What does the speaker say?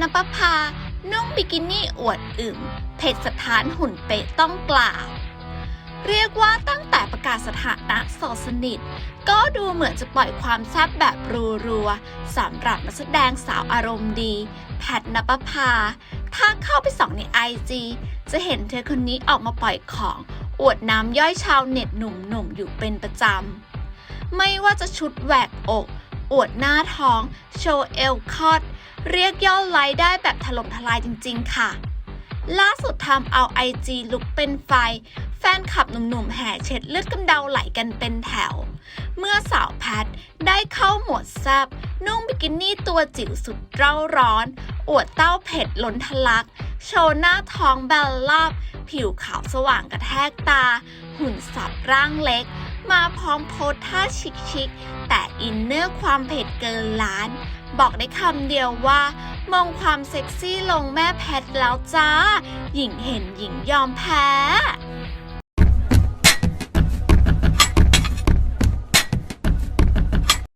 นปภา นุ่งบิกินี่อวดอึมเพจสถานหุ่นเป๊ะต้องกล่าว เรียกว่าตั้งแต่ประกาศสถานะโสดสนิท ก็ดูเหมือนจะปล่อยความแซ่บแบบรัวๆสำหรับนักแสดงสาวอารมณ์ดี แพทนปภา ถ้าเข้าไปส่องในไอจีจะเห็นเธอคนนี้ออกมาปล่อยของอวดน้ำย่อยชาวเน็ตหนุ่มๆอยู่เป็นประจำไม่ว่าจะชุดแหวกอก อวดหน้าท้อง โชว์เอลคอด เรียกยอดไลค์ได้แบบถล่มทลายจริงๆ ค่ะ ล่าสุดทำเอาไอจีลุกเป็นไฟ แฟนคลับหนุ่มๆ แห่เช็ดเลือดกำเดาไหลกันเป็นแถว เมื่อสาวแพทได้เข้าหมดแซบนุ่งบิกินี่ตัวจิ๋วสุดเร่าร้อน อวดเต้าเผ็ดล้นทะลัก โชว์หน้าท้องแบลลาบ ผิวขาวสว่างกระแทกตา หุ่นสับร่างเล็ก มาพร้อมโพสท่าชิคๆแต่อินเนอร์ความเผ็ดเกินล้าน บอกได้คำเดียวว่ามองความเซ็กซี่ลงแม่แพทแล้วจ้า หญิงเห็นหญิงยอมแพ้